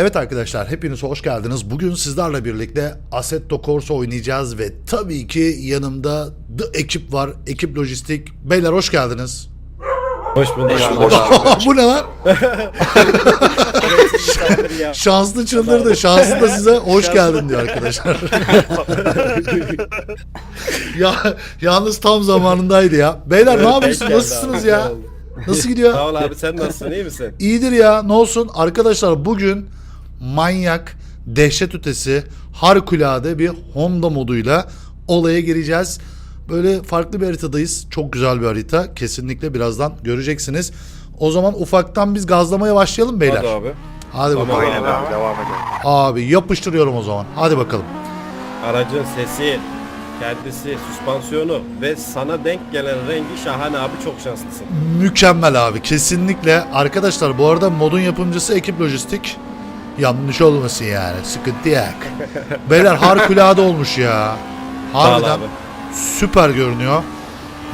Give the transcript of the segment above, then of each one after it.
Evet arkadaşlar hepiniz hoş geldiniz. Bugün sizlerle birlikte Assetto Corsa oynayacağız ve tabii ki yanımda The ekip var. Ekip Lojistik. Beyler hoş geldiniz. Hoş bulduk. Bu ne lan? Şanslı çıldırdı. Şanslı da size hoş geldin diyor arkadaşlar. ya yalnız tam zamanındaydı ya. Beyler ne yapıyorsunuz? Nasılsınız ya? Nasıl gidiyor? Sağ ol abi sen nasılsın iyi misin? İyidir ya ne olsun. Arkadaşlar bugün manyak, dehşet ötesi, harikulade bir Honda moduyla olaya gireceğiz. Böyle farklı bir haritadayız. Çok güzel bir harita. Kesinlikle birazdan göreceksiniz. O zaman ufaktan biz gazlamaya başlayalım beyler. Hadi abi. Hadi Tamam bakalım. abi. abi devam edelim. Abi yapıştırıyorum o zaman. Hadi bakalım. Aracın sesi, kendisi, süspansiyonu ve sana denk gelen rengi şahane abi çok şanslısın. Mükemmel abi kesinlikle. Arkadaşlar bu arada modun yapımcısı ekip lojistik. Yanlış olmasın yani. Sıkıntı yok. Beyler harikulade olmuş ya. Harbiden abi. süper görünüyor.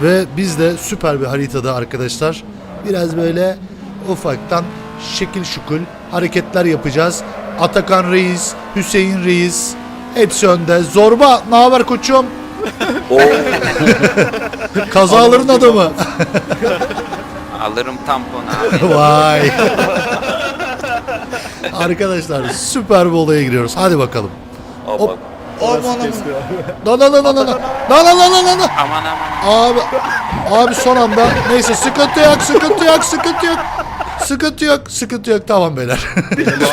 Ve biz de süper bir haritada arkadaşlar. Biraz böyle ufaktan şekil şukul hareketler yapacağız. Atakan Reis, Hüseyin Reis hepsi önde. Zorba ne haber koçum? Kazaların adamı. Alırım tamponu abi. Vay. Arkadaşlar süper bir olaya giriyoruz. Hadi bakalım. Hop. Aman aman. La la la la la la. La la la la la la. aman aman. Abi abi son anda neyse sıkıntı yok sıkıntı yok sıkıntı yok. Sıkıntı yok sıkıntı yok tamam beyler.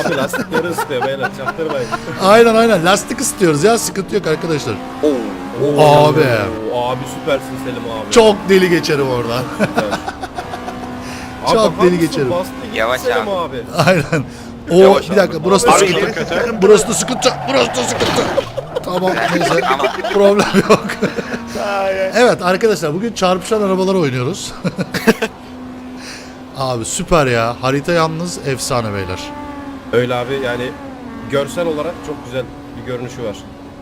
Abi lastikleri ısıtıyor beyler çaktırmayın. aynen aynen lastik istiyoruz ya sıkıntı yok arkadaşlar. Oo, Abi. Abi süpersin Selim abi. Çok deli geçerim oradan. Bakar deli geçerim. Yavaş abi. abi. aynen. O Yavaş bir dakika abi. burası da Abi sıkıntı. Burası da sıkıntı. Burası da sıkıntı. Tamam neyse. Problem yok. evet arkadaşlar bugün çarpışan arabalar oynuyoruz. Abi süper ya. Harita yalnız efsane beyler. Öyle abi yani görsel olarak çok güzel bir görünüşü var.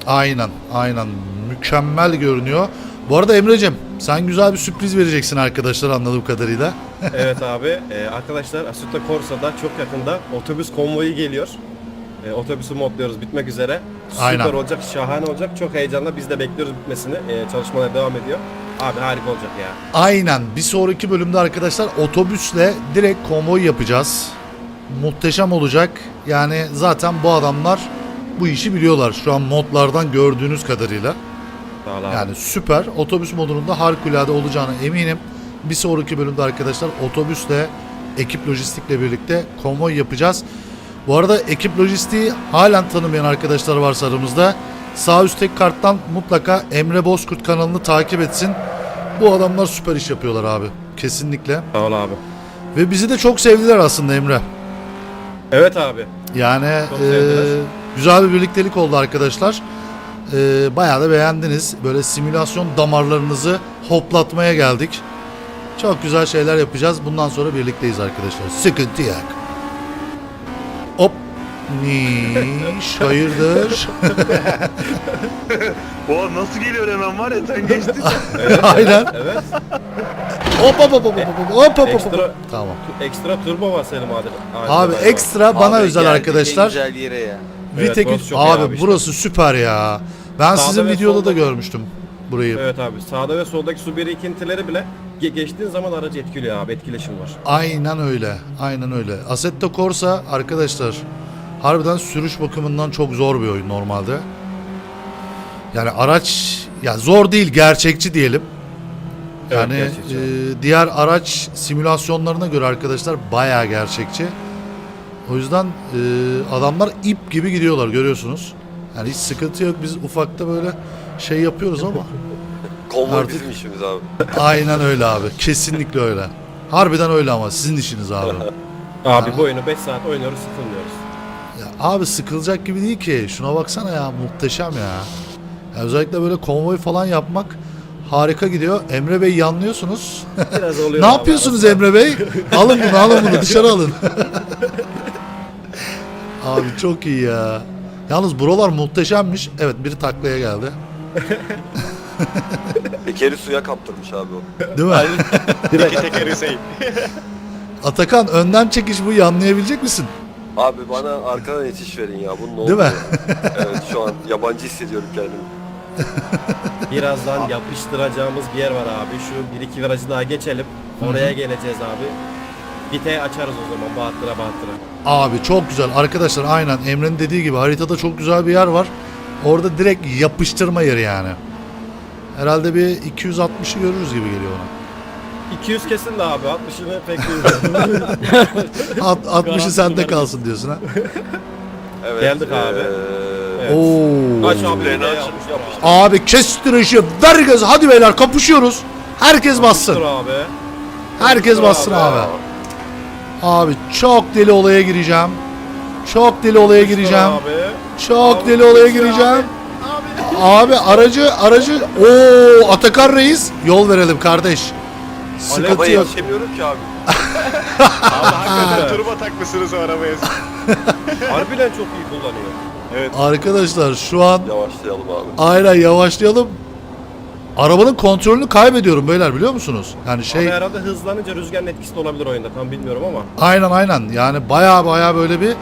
Aynen aynen. Mükemmel görünüyor. Bu arada Emre'cim sen güzel bir sürpriz vereceksin arkadaşlar anladığım kadarıyla. evet abi e, arkadaşlar Assetto Corsa'da çok yakında otobüs konvoyu geliyor. E, otobüsü modluyoruz bitmek üzere. Süper Aynen. olacak, şahane olacak. Çok heyecanla biz de bekliyoruz bitmesini. E, çalışmalar devam ediyor. Abi harika olacak ya. Aynen. Bir sonraki bölümde arkadaşlar otobüsle direkt konvoy yapacağız. Muhteşem olacak. Yani zaten bu adamlar bu işi biliyorlar. Şu an modlardan gördüğünüz kadarıyla. Sağ. Yani süper. Otobüs modunda harikulade olacağına eminim. Bir sonraki bölümde arkadaşlar otobüsle ekip lojistikle birlikte konvoy yapacağız. Bu arada ekip lojistiği halen tanımayan arkadaşlar varsa aramızda sağ üstteki karttan mutlaka Emre Bozkurt kanalını takip etsin. Bu adamlar süper iş yapıyorlar abi. Kesinlikle. Sağ ol abi. Ve bizi de çok sevdiler aslında Emre. Evet abi. Yani Çok e, sevdiler. güzel bir birliktelik oldu arkadaşlar e, bayağı da beğendiniz. Böyle simülasyon damarlarınızı hoplatmaya geldik. Çok güzel şeyler yapacağız. Bundan sonra birlikteyiz arkadaşlar. Sıkıntı yok. Hop. Niş. Hayırdır? Oha nasıl geliyor hemen var ya sen geçtin. Aynen. Evet. Hop hop hop hop hop hop hop hop. Ekstra- Tamam. Ekstra turbo var senin madem. Abi ekstra bana özel arkadaşlar. Güzel yere ya. Evet, burası çok iyi abi, abi işte. burası süper ya. Ben Sağda sizin ve videoda da görmüştüm burayı. Evet abi. Sağda ve soldaki su birikintileri bile ge- geçtiğin zaman aracı etkiliyor abi. Etkileşim var. Aynen öyle. Aynen öyle. Assetto Corsa arkadaşlar harbiden sürüş bakımından çok zor bir oyun normalde. Yani araç ya zor değil gerçekçi diyelim. Evet, Yani gerçekçi. e, diğer araç simülasyonlarına göre arkadaşlar bayağı gerçekçi. O yüzden e, adamlar ip gibi gidiyorlar görüyorsunuz. Yani hiç sıkıntı yok. Biz ufakta böyle şey yapıyoruz ama. Konvoy Artık- bizim işimiz abi. Aynen öyle abi. Kesinlikle öyle. Harbiden öyle ama sizin işiniz abi. Abi bu oyunu 5 saat oynuyoruz sıkılmıyoruz. Ya abi sıkılacak gibi değil ki. Şuna baksana ya muhteşem ya. ya özellikle böyle konvoy falan yapmak harika gidiyor. Emre Bey yanlıyorsunuz. Biraz oluyor ne abi, yapıyorsunuz arası. Emre Bey? alın bunu alın bunu dışarı alın. Abi çok iyi ya. Yalnız buralar muhteşemmiş. Evet biri taklaya geldi. Tekeri suya kaptırmış abi o. Değil mi? İki teker Hüseyin. Atakan önden çekiş bu yanlayabilecek misin? Abi bana arkadan yetiş verin ya. Bunun ne Değil mi? evet şu an yabancı hissediyorum kendimi. Birazdan yapıştıracağımız bir yer var abi. Şu bir iki virajı daha geçelim. Oraya geleceğiz abi. Bite açarız o zaman Bahadır'a Bahadır'a. Abi çok güzel. Arkadaşlar aynen Emre'nin dediği gibi haritada çok güzel bir yer var. Orada direkt yapıştırma yeri yani. Herhalde bir 260'ı görürüz gibi geliyor ona. 200 kesin de abi 60'ını pek bilmiyorum. Alt- 60'ı sende kalsın diyorsun ha. Evet. Geldik abi. eee, Evet. Oo. Aç abi. Aç, yapmış yapıştır. Abi kestir ışığı. Ver gazı. Hadi beyler kapışıyoruz. Herkes Dur bassın. abi. Herkes Dur bassın abi. Abi. Çok deli olaya gireceğim. Çok deli olaya gireceğim. Abi. Çok deli olaya gireceğim. Abi aracı aracı o Atakan Reis yol verelim kardeş. Sıkıntı Arabayı yok. geçemiyorum ki abi. Abi hakikaten turbo takmışsınız o arabaya. Harbiden çok iyi kullanıyor. Evet. Arkadaşlar şu an Yavaşlayalım abi. aynen yavaşlayalım. Arabanın kontrolünü kaybediyorum beyler biliyor musunuz? Yani şey Abi herhalde hızlanınca rüzgarın etkisi de olabilir oyunda tam bilmiyorum ama. aynen aynen yani baya baya böyle bir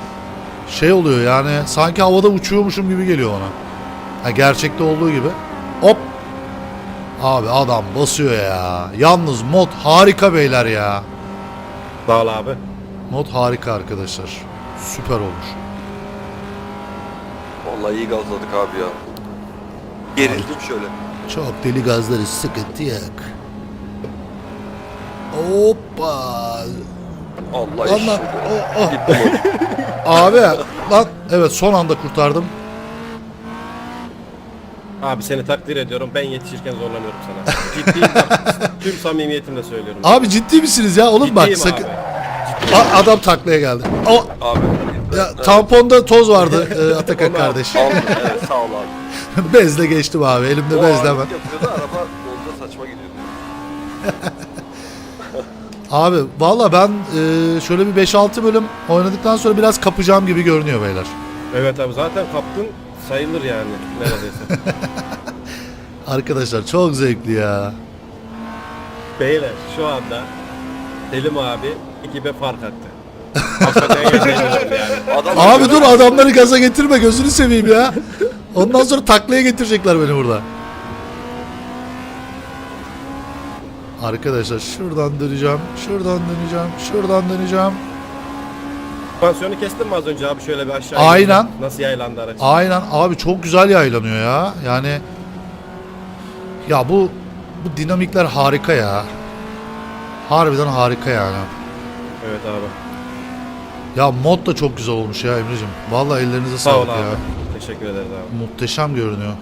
şey oluyor yani sanki havada uçuyormuşum gibi geliyor ona. Ha, gerçekte olduğu gibi. Hop. Abi adam basıyor ya. Yalnız mod harika beyler ya. Sağ ol abi. Mod harika arkadaşlar. Süper olmuş. Vallahi iyi gazladık abi ya. Gerildim şöyle. Çok deli gazları sıkıntı yok. Hoppa. Allah işi. Oh, oh. Gittim o. Abi lan evet son anda kurtardım. Abi seni takdir ediyorum. Ben yetişirken zorlanıyorum sana. Ciddiyim bak. Tüm samimiyetimle söylüyorum. Abi ciddi misiniz ya? Oğlum bak Ciddiyim sakın. abi. A- adam taklaya geldi. O Abi. ya, tamponda toz vardı e, Atakan kardeş. Al, evet, sağ ol abi. Bezle geçtim abi. Elimde O bezle yapıyordu araba yolda saçma gidiyordu. Abi valla ben e, şöyle bir 5-6 bölüm oynadıktan sonra biraz kapacağım gibi görünüyor beyler. Evet abi zaten kaptın sayılır yani neredeyse. Arkadaşlar çok zevkli ya. Beyler şu anda Selim abi ekibe fark attı. Hakikaten yetenekli yani. Adam Abi dur adamları gaza getirme gözünü seveyim ya. Ondan sonra taklaya getirecekler beni burada. Arkadaşlar şuradan döneceğim, şuradan döneceğim, şuradan döneceğim. Pansiyonu kestin mi az önce abi şöyle bir aşağı Aynen. indin. Nasıl yaylandı araç? Aynen abi çok güzel yaylanıyor ya. Yani ya bu bu dinamikler harika ya. Harbiden harika yani. Evet abi. Ya mod da çok güzel olmuş ya Emre'cim. Vallahi ellerinize Sağ ol sağlık abi. Teşekkür ederiz abi. Muhteşem görünüyor.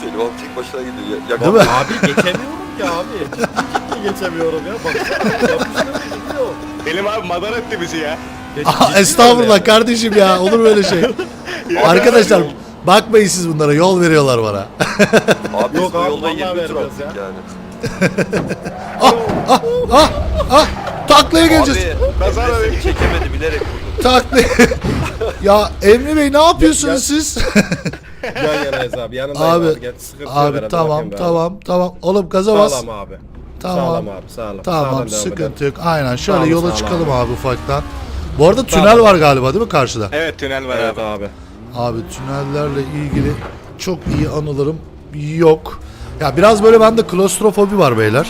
Selim abi tek başına gidiyor. Ya, Değil mi? Abi geçemiyorum ki abi. Ciddi ciddi geçemiyorum ya. Baksana gidiyor. Selim abi madar etti bizi ya. Geç- Aa, ciddi estağfurullah öyle. kardeşim ya. Olur böyle şey. Arkadaşlar bakmayın siz bunlara. Yol veriyorlar bana. Abi biz Yok bu abi, yolda vallahi 20 tur vermez attık ya. yani. ah ah taklaya geleceğiz. Abi abi. seni çekemedi bilerek vurdu. Taklaya. ya Emre Bey ne yapıyorsunuz Ya- siz? Yan yanayız abi. Yanındayım Abi, abi. Gel, sıkıntı yok abi herhalde, tamam bakayım be abi. tamam tamam. Oğlum gaza bas. Sağlam abi. Tamam. Sağlam abi sağlam. Tamam Sağlam devam sıkıntı yok. Aynen şöyle Sağlam, yola sağlam çıkalım abi. abi ufaktan. Bu arada tünel Sağlam. var galiba değil mi karşıda? Evet tünel var Evet abi. abi. Abi tünellerle ilgili çok iyi anılarım yok. Ya biraz böyle bende klostrofobi var beyler.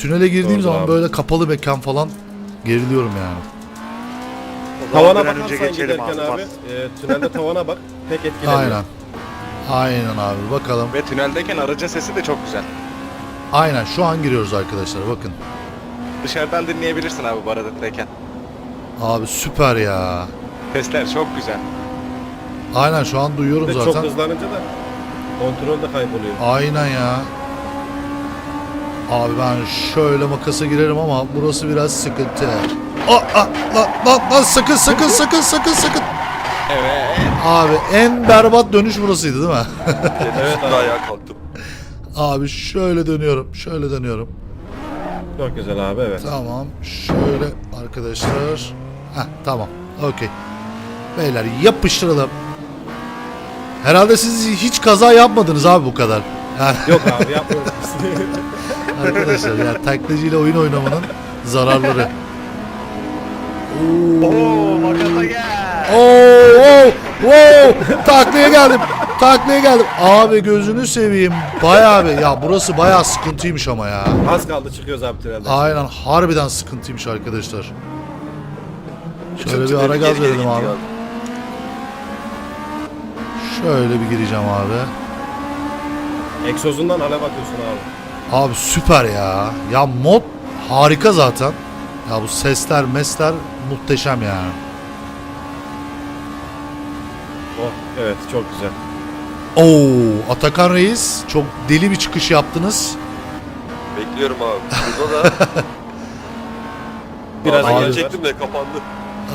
Tünele girdiğim Doğru zaman abi. böyle kapalı mekan falan geriliyorum yani. Tavana bir an önce bakarsan geçelim giderken abi, abi. e, tünelde tavana bak. Pek etkilemiyor. Aynen. Aynen abi bakalım. Ve tüneldeyken aracın sesi de çok güzel. Aynen şu an giriyoruz arkadaşlar bakın. Dışarıdan dinleyebilirsin abi bu aradayken. Abi süper ya. Sesler çok güzel. Aynen şu an duyuyorum Bir de Çok zaten. hızlanınca da kontrol de kayboluyor. Aynen ya. Abi ben şöyle makasa girerim ama burası biraz sıkıntı. Aa, aa, lan, lan, lan, sakın sakın sakın sakın sakın. Evet. Abi en berbat dönüş burasıydı değil mi? Evet abi. ayağa kalktım. abi şöyle dönüyorum. Şöyle dönüyorum. Çok güzel abi evet. Tamam. Şöyle arkadaşlar. Heh, tamam. Okey. Beyler yapıştıralım. Herhalde siz hiç kaza yapmadınız abi bu kadar. Yok abi yapmıyoruz. arkadaşlar ya taklacıyla oyun oynamanın zararları. Oo makasa gel. Oo, oo, oo. Taklaya geldim. Taklaya geldim. Abi gözünü seveyim. Bayağı bir ya burası bayağı sıkıntıymış ama ya. Az kaldı çıkıyoruz abi tünelden. Aynen harbiden sıkıntıymış arkadaşlar. Şöyle bir ara gaz verelim abi. Şöyle bir gireceğim abi. Egzozundan alev atıyorsun abi. Abi süper ya. Ya mod harika zaten. Ya bu sesler mesler muhteşem yani. Oh evet çok güzel. Oo Atakan Reis çok deli bir çıkış yaptınız. Bekliyorum abi. Burada da Biraz gelecektim de kapandı.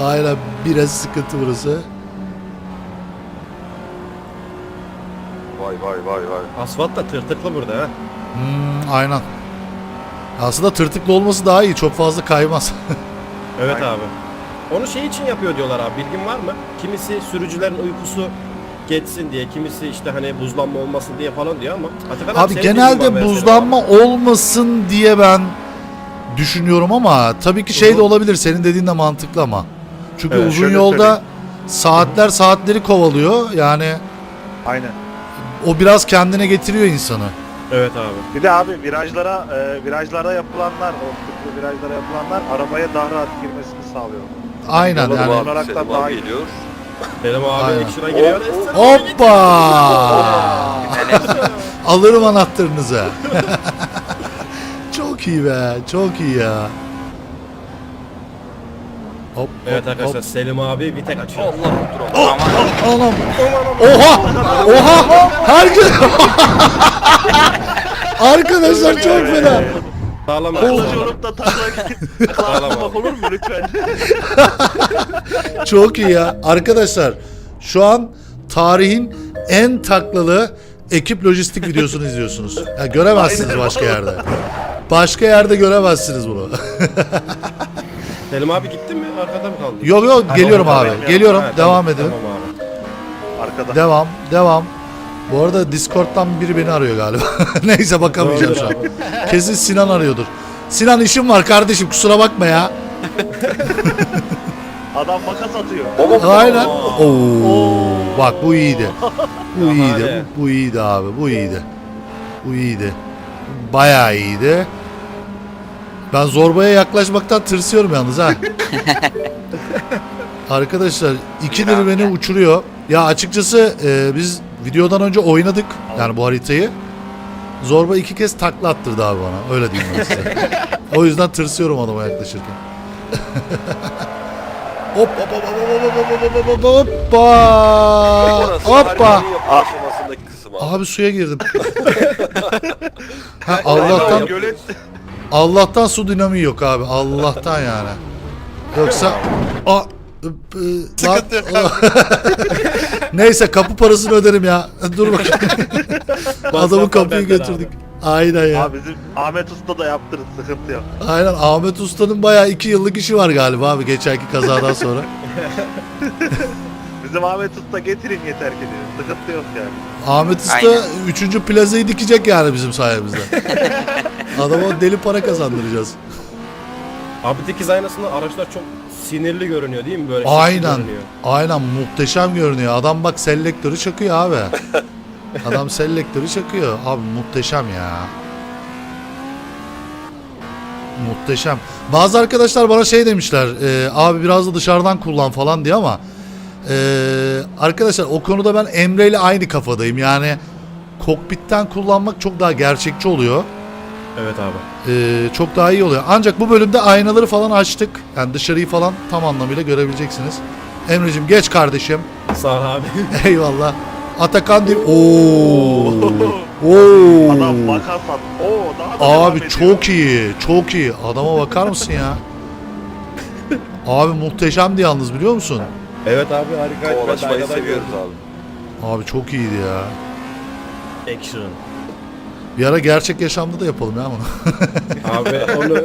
Aynen biraz sıkıntı burası. Vay vay vay vay. Asfalt da tırtıklı burada ha. Hmm, aynen. Aslında tırtıklı olması daha iyi. Çok fazla kaymaz. Evet Aynen. abi. Onu şey için yapıyor diyorlar abi. Bilgin var mı? Kimisi sürücülerin uykusu geçsin diye, kimisi işte hani buzlanma olmasın diye falan diyor ama Atakan Abi senin var genelde mesela. buzlanma olmasın diye ben düşünüyorum ama tabii ki şey de olabilir. Senin dediğin de mantıklı ama. Çünkü Evet, uzun şöyle yolda söyleyeyim. saatler saatleri kovalıyor. Yani Aynen. o biraz kendine getiriyor insanı. Evet abi. Bir de abi virajlara e, virajlara yapılanlar, o virajlara yapılanlar arabaya daha rahat girmesini sağlıyor. Aynen Yola yani. olarak Selim da daha abi iyi. geliyor. Benim abi Aynen. ekşine giriyor. Hoppa! Alırım anahtarınızı. çok iyi be, çok iyi ya. Hop, Evet hop, arkadaşlar hop. Selim abi bir tek açıyor. Oh, anam. Oha! Oha! Herkes... Arkadaşlar çok fena. Sağlam. Taklacı olup da takla abi. olur mu lütfen? Çok iyi ya. Arkadaşlar şu an tarihin en taklalı ekip lojistik videosunu izliyorsunuz. Ya göremezsiniz başka yerde. Başka yerde göremezsiniz bunu. Selim abi gitti mi? Arkada mı kaldı? yok yok geliyorum abi. Geliyorum. Ha, devam tamam, edin. Tamam abi. Arkada. Devam. Devam. Bu arada Discord'dan biri beni arıyor galiba. Neyse bakamayacağım şu an. Kesin Sinan arıyordur. Sinan işim var kardeşim kusura bakma ya. Adam makas atıyor. Aynen. Oo. Bak bu iyiydi. Bu iyiydi. Bu, bu iyiydi abi. Bu iyiydi. Bu iyiydi. Bayağı iyiydi. Ben zorbaya yaklaşmaktan tırsıyorum yalnız ha. Arkadaşlar ikidir beni uçuruyor. Ya açıkçası e, biz videodan önce oynadık yani bu haritayı. Zorba iki kez takla attırdı abi bana. Öyle diyeyim ben size. o yüzden tırsıyorum adama yaklaşırken. hop hop hop hop hop hop hop hop hop hoppa. Hoppa. abi. Abi suya girdim. ha, Allah'tan Allah'tan su dinamiği yok abi. Allah'tan yani. Yoksa a Sıkıntı yok Neyse kapı parasını öderim ya. Dur bakayım. Adamın kapıyı benden götürdük. Aynen ya. Abi bizim Ahmet Usta da yaptırır sıkıntı yok. Aynen Ahmet Usta'nın bayağı iki yıllık işi var galiba abi geçenki kazadan sonra. Bizim Ahmet Usta getirin yeter ki diyor. Sıkıntı yok yani. Ahmet Usta Aynen. üçüncü plazayı dikecek yani bizim sayemizde. Adama deli para kazandıracağız. Abi dikiz aynasında araçlar çok sinirli görünüyor değil mi böyle? Aynen. görünüyor. Aynen muhteşem görünüyor. Adam bak selektörü çakıyor abi. Adam selektörü çakıyor. Abi muhteşem ya. Muhteşem. Bazı arkadaşlar bana şey demişler. e, abi biraz da dışarıdan kullan falan diye ama e, arkadaşlar o konuda ben Emre ile aynı kafadayım. Yani kokpitten kullanmak çok daha gerçekçi oluyor. Evet abi. Ee, çok daha iyi oluyor. Ancak bu bölümde aynaları falan açtık. Yani dışarıyı falan tam anlamıyla görebileceksiniz. Emre'cim geç kardeşim. Sağ ol abi. Eyvallah. Atakan değil. Oo. Oo. Adam makas at. Oo daha da devam Abi ediyor. çok iyi. Çok iyi. Adama bakar mısın ya? Abi muhteşemdi yalnız biliyor musun? evet abi harika. Kovalaşmayı seviyoruz abi. Abi çok iyiydi ya. Action. Bir ara gerçek yaşamda da yapalım ya bunu. Abi onu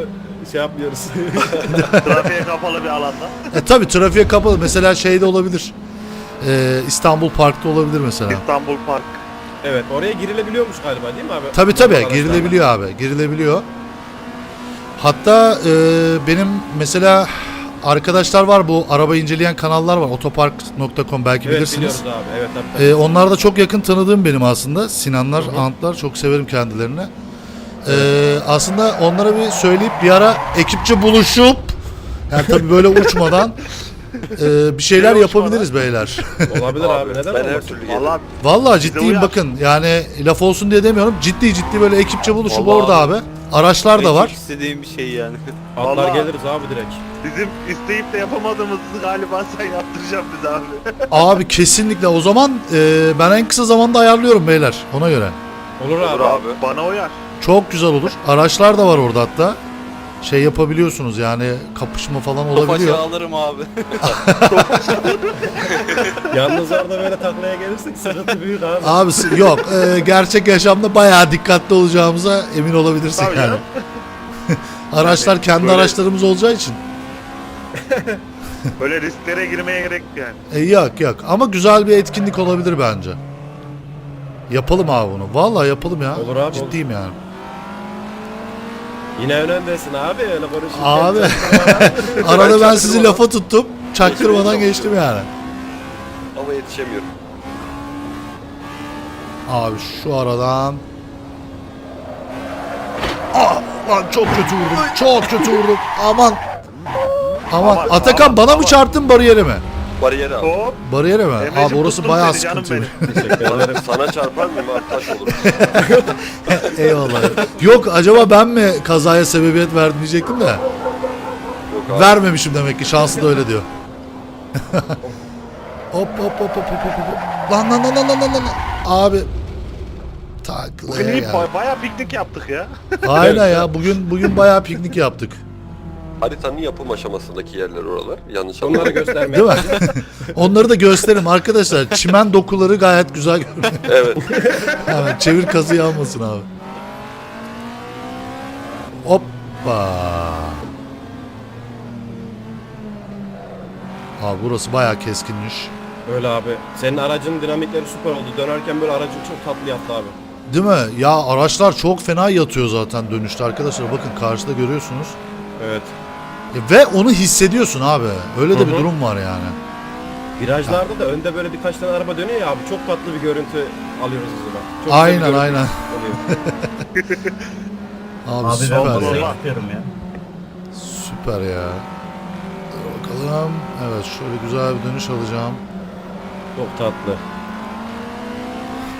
şey yapmıyoruz. Trafiğe kapalı bir alanda. e tabi trafiğe kapalı. Mesela şeyde olabilir. Ee, İstanbul Park'ta olabilir mesela. İstanbul Park. evet oraya girilebiliyormuş galiba değil mi abi? Tabi tabi girilebiliyor abi girilebiliyor. Hatta e, benim mesela arkadaşlar var bu araba inceleyen kanallar var. Otopark.com belki Evet bilirsiniz. abi. Evet tabii. tabii. Ee, onlar da çok yakın tanıdığım benim aslında. Sinanlar, Antlar çok severim kendilerini. Ee, aslında onlara bir söyleyip bir ara ekipçe buluşup yani tabii böyle uçmadan e, bir şeyler yapabiliriz beyler. Olabilir abi. Neden ben her olmasın? türlü gelirim. Valla Vallahi ciddiyim uyar. bakın. Yani laf olsun diye demiyorum. Ciddi ciddi böyle ekipçe buluşup Vallahi orada abi. abi. Araçlar da var. İstediğim bir şey yani. Atlar Vallahi. geliriz abi direkt. bizim isteyip de yapamadığımızı galiba sen yaptıracaksın bize abi. Abi kesinlikle o zaman e, ben en kısa zamanda ayarlıyorum beyler ona göre. Olur abi. Olur abi. Bana uyar. Çok güzel olur. Araçlar da var orada hatta. Şey yapabiliyorsunuz yani kapışma falan olabiliyor. alırım abi. Yalnız orada böyle taklaya gelirsek sıkıntı büyük abi. Abi s- yok e, gerçek yaşamda bayağı dikkatli olacağımıza emin olabilirsin Tabii yani. canım. Araçlar kendi böyle- araçlarımız olacağı için. Böyle risklere girmeye gerek yok yani. E, yok yok ama güzel bir etkinlik olabilir bence. Yapalım abi bunu. Vallahi yapalım ya. Olur abi, Ciddiyim yani. Yine önündesin abi öyle konuşurken. Abi. çaktırma. Arada ben sizi lafa tuttum. Çaktırmadan geçtim yani. Ama yetişemiyorum. Abi şu aradan. Ah lan çok kötü vurdum. Çok kötü vurdum. Aman. Aman. Aman, Atakan aman, bana mı aman. çarptın bariyere mi? Bariyeri al. Hop. Bariyere mi? Emre'cim Abi orası tuttum bayağı seni canım sıkıntı. Teşekkür ederim. Sana, çarpar mıyım abi taş olur. Eyvallah. Yok acaba ben mi kazaya sebebiyet verdim diyecektim de. Yok abi. Vermemişim demek ki. Şanslı da öyle diyor. hop hop hop hop hop hop. hop. Lan lan lan lan lan lan lan. Abi. Bugün Taklaya iyi ya. ba- bayağı piknik yaptık ya. Aynen ya. Bugün bugün bayağı piknik yaptık. Haritanın yapım aşamasındaki yerler oralar. Yanlış Onları anlamadım. göstermeye. Değil mi? Onları da gösterim arkadaşlar. Çimen dokuları gayet güzel görünüyor. evet. Hemen çevir kazıyı almasın abi. Hoppa. Abi burası bayağı keskinmiş. Öyle abi. Senin aracın dinamikleri süper oldu. Dönerken böyle aracın çok tatlı yaptı abi. Değil mi? Ya araçlar çok fena yatıyor zaten dönüşte arkadaşlar. Bakın karşıda görüyorsunuz. Evet. E, Ve onu hissediyorsun abi. Öyle de bir Hı hı. durum var yani. Virajlarda da önde böyle birkaç tane araba dönüyor ya abi. Çok tatlı bir görüntü alıyoruz biz buna. Çok güzel bir Aynen görüntü aynen. oluyor. Abi Abi süper ben ya. bunu ya. Süper ya. Dur bakalım. Evet şöyle güzel bir dönüş alacağım. Çok tatlı.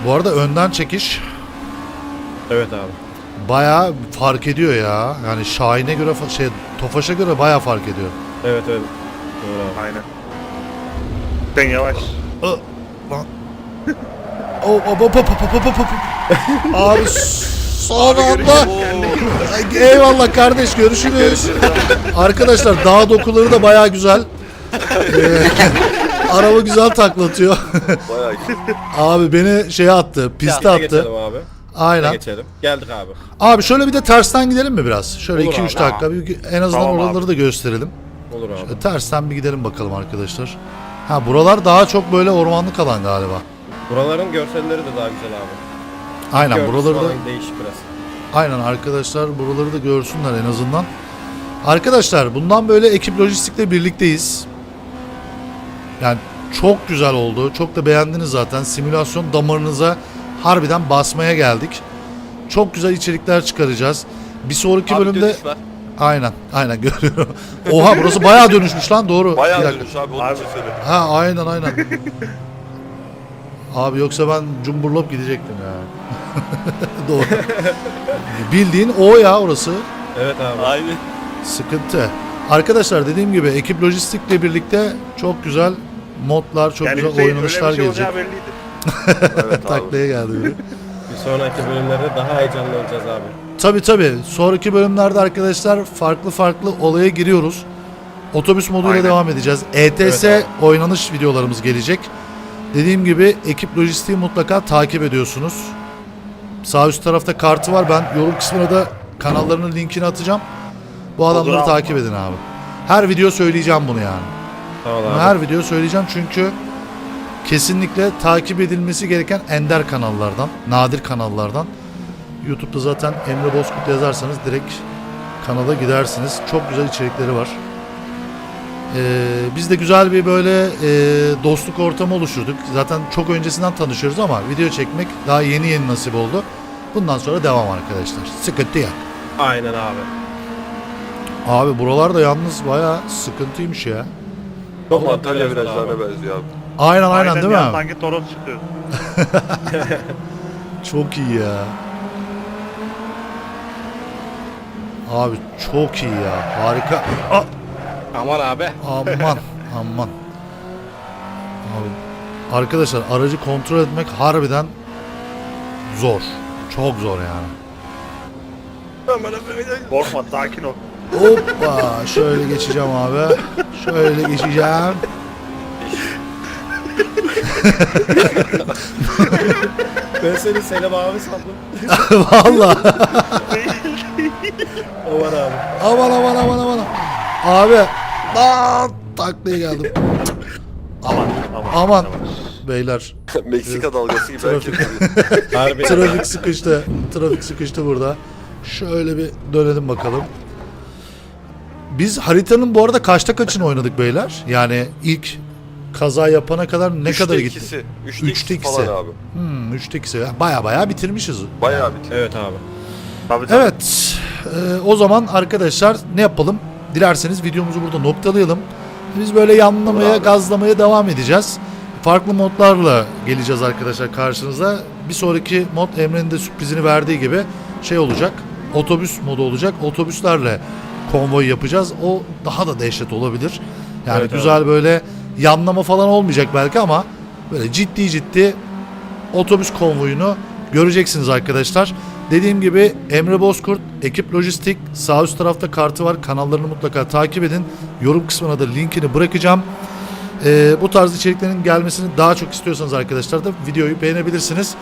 Bu arada önden çekiş Evet abi. Bayağı fark ediyor ya. Yani Şahin'e göre fa- şey Tofaş'a göre bayağı fark ediyor. Evet evet. Doğru abi. Aynen. Sen yavaş. Ö, lan. Oh, hop, hop, hop, hop. Abi son anda. Ay, Eyvallah kardeş görüşürüz. Arkadaşlar dağ dokuları da bayağı güzel. Ee, araba güzel taklatıyor. Bayağı iyi. Abi beni şeye attı, piste Piste attı. geçelim abi. Aynen. Geçelim. Geldik abi. Abi şöyle bir de tersten gidelim mi biraz? Şöyle Olur 2-3 abi. dakika bir, en azından Tamam abi. oraları da gösterelim. Olur abi. Şöyle tersten bir gidelim bakalım arkadaşlar. Ha buralar daha çok böyle ormanlık alan galiba. Buraların görselleri de daha güzel abi. Aynen buraları da değişik biraz. aynen arkadaşlar buraları da görsünler en azından. Arkadaşlar bundan böyle ekip lojistikle birlikteyiz. Yani çok güzel oldu. Çok da beğendiniz zaten. Simülasyon damarınıza harbiden basmaya geldik. Çok güzel içerikler çıkaracağız. Bir sonraki Abi bölümde dönüş var. aynen aynen görüyorum. Oha burası bayağı dönüşmüş lan doğru. Bayağı dönüş abi. Onu Abi. için söyle. Ha aynen aynen. Abi yoksa ben cumburlop gidecektim ya. Doğru. Bildiğin o ya orası. Evet abi. Aynen. Sıkıntı. Arkadaşlar dediğim gibi ekip lojistikle birlikte çok güzel modlar, çok yani güzel oynanışlar şey gelecek. belliydi. Evet abi. Taklaya geldi biri. Bir sonraki bölümlerde daha heyecanlı olacağız abi. Tabi tabi. Sonraki bölümlerde arkadaşlar farklı farklı olaya giriyoruz. Otobüs moduyla Aynen. devam edeceğiz. ETS Evet oynanış videolarımız gelecek. Dediğim gibi ekip lojistiği mutlaka takip ediyorsunuz. Sağ üst tarafta kartı var. Ben yorum kısmına da kanallarının linkini atacağım. Bu adamları abi. takip edin abi. Her video söyleyeceğim bunu yani. Tamam Bunu abi. her video söyleyeceğim çünkü kesinlikle takip edilmesi gereken ender kanallardan, nadir kanallardan. YouTube'da zaten Emre Bozkurt yazarsanız direkt kanala gidersiniz. Çok güzel içerikleri var. Ee, biz de güzel bir böyle e, dostluk ortamı oluşturduk. Zaten çok öncesinden tanışıyoruz ama video çekmek daha yeni yeni nasip oldu. Bundan sonra devam arkadaşlar. Sıkıntı yok. Aynen abi. Abi buralar da yalnız bayağı sıkıntıymış ya. Çok Antalya virajlar virajlarına benziyor abi. Aynen aynen, değil mi? ya, Sanki Toros çıkıyor. Çok iyi ya. Abi çok iyi ya. Harika. Aman abi. aman aman. Abi, arkadaşlar aracı kontrol etmek harbiden zor. Çok zor yani. Korkma sakin ol. Hoppa şöyle geçeceğim abi. Şöyle geçeceğim. Ben seni Selim abi sandım. Vallahi. Aman abi. Aman aman aman aman. Abi. Aa, taklaya geldim. Aman aman. Aman. Beyler Meksika dalgası gibi Trafik. Harbi. trafik sıkıştı. Trafik sıkıştı burada. Şöyle bir dönelim bakalım. Biz haritanın bu arada kaçta kaçını oynadık beyler? Yani ilk kaza yapana kadar ne Üçte kadar gitti? ikisi. Üçte, Üçte ikisi falan ikisi. abi. Hmm, üçte ikisi. Baya baya bitirmişiz. Bayağı bitti. Evet abi. Tabii, tabii. Evet. e, o zaman arkadaşlar ne yapalım? Dilerseniz videomuzu burada noktalayalım. Biz böyle yanlamaya, abi. gazlamaya devam edeceğiz. Farklı modlarla geleceğiz arkadaşlar karşınıza. Bir sonraki mod Emre'nin de sürprizini verdiği gibi şey olacak. Otobüs modu olacak. Otobüslerle konvoy yapacağız. O daha da dehşet olabilir. Yani Evet abi. güzel böyle yanlama falan olmayacak belki ama böyle ciddi ciddi otobüs konvoyunu göreceksiniz arkadaşlar. Dediğim gibi Emre Bozkurt, Ekip Lojistik sağ üst tarafta kartı var. Kanallarını mutlaka takip edin. Yorum kısmına da linkini bırakacağım. Ee, bu tarz içeriklerin gelmesini daha çok istiyorsanız arkadaşlar da videoyu beğenebilirsiniz.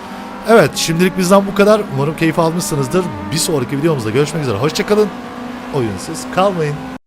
Evet şimdilik bizden bu kadar. Umarım keyif almışsınızdır. Bir sonraki videomuzda görüşmek üzere. Hoşçakalın. Oyunsuz kalmayın.